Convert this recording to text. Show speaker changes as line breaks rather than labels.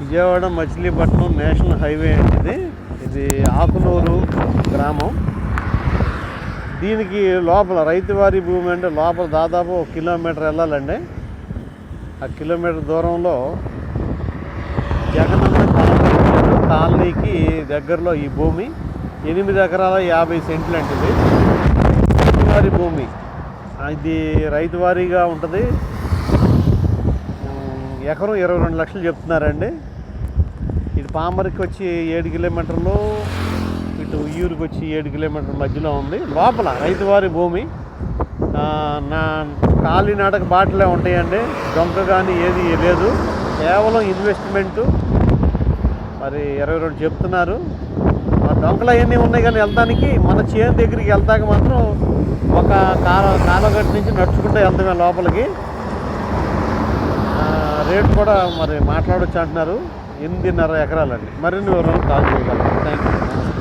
Vijayawada Machilipatnam national highway అనేది ఇది. ఇది ఆకునూరు గ్రామం. దీనికి లోపల రైతువారి భూమి అంటే లోపల దాదాపు ఒక కిలోమీటర్ వెళ్ళాలండి. ఆ కిలోమీటర్ దూరంలో జగనన్న కాలనీ కాలనీకి దగ్గరలో ఈ భూమి. ఎనిమిది ఎకరాల యాభై సెంట్లు అంటే రైతువారి భూమి. ఇది రైతువారీగా ఉంటుంది. ఎకరం ఇరవై రెండు లక్షలు చెప్తున్నారండి. పామరికి వచ్చి ఏడు కిలోమీటర్లు ఇటు ఉయ్యూరుకి వచ్చి ఏడు కిలోమీటర్ల మధ్యలో ఉంది. లోపల రైతువారి భూమి నా కాలినాడక బాటలే ఉంటాయండి. దొంగ కానీ ఏది లేదు. కేవలం ఇన్వెస్ట్మెంటు. మరి ఇరవై రెండు చెప్తున్నారు. ఆ డొంకలు అవన్నీ ఉన్నాయి కానీ వెళ్తానికి మన చేను దగ్గరికి వెళ్తాక మాత్రం ఒక కాల కాలగట్టు నుంచి నడుచుకుంటూ వెళ్తామే లోపలికి. రేటు రేట్ కూడా మరి మాట్లాడొచ్చు అంటున్నారు. ఎనిమిదిన్నర ఎకరాలండి. మరిన్ని వివరాలు కాల్ చేయగలరు? Thank you